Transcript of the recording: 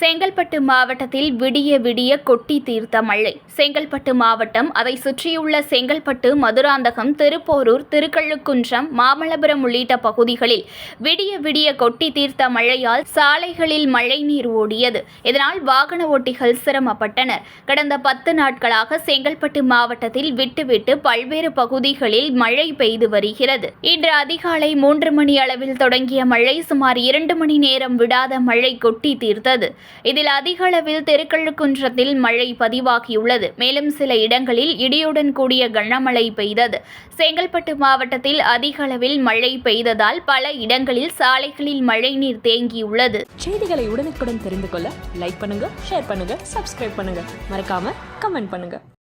செங்கல்பட்டு மாவட்டத்தில் விடிய விடிய கொட்டி தீர்த்த மழை. செங்கல்பட்டு மாவட்டம் அதை சுற்றியுள்ள செங்கல்பட்டு மதுராந்தகம் திருப்போரூர் திருக்கள்ளுக்குன்றம் மாமல்லபுரம் உள்ளிட்ட பகுதிகளில் விடிய விடிய கொட்டி தீர்த்த மழையால் சாலைகளில் மழைநீர் ஓடியது. இதனால் வாகன ஓட்டிகள் சிரமப்பட்டனர். கடந்த பத்து நாட்களாக செங்கல்பட்டு மாவட்டத்தில் விட்டுவிட்டு பல்வேறு பகுதிகளில் மழை பெய்து வருகிறது. இன்று அதிகாலை மூன்று மணி அளவில் தொடங்கிய மழை சுமார் இரண்டு மணி நேரம் விடாத மழை கொட்டி தீர்த்தது. இதில் அதிக அளவில் திருக்கழுக்குன்றத்தில் மழை பதிவாகியுள்ளது. மேலும் சில இடங்களில் இடியுடன் கூடிய கனமழை பெய்தது. செங்கல்பட்டு மாவட்டத்தில் அதிக அளவில் மழை பெய்ததால் பல இடங்களில் சாலைகளில் மழைநீர் தேங்கியுள்ளது. செய்திகளை உடனுக்குடன் தெரிந்து கொள்ள லைக் பண்ணுங்க ஷேர் பண்ணுங்க சப்ஸ்கிரைப் பண்ணுங்க. மறக்காம கமெண்ட் பண்ணுங்க.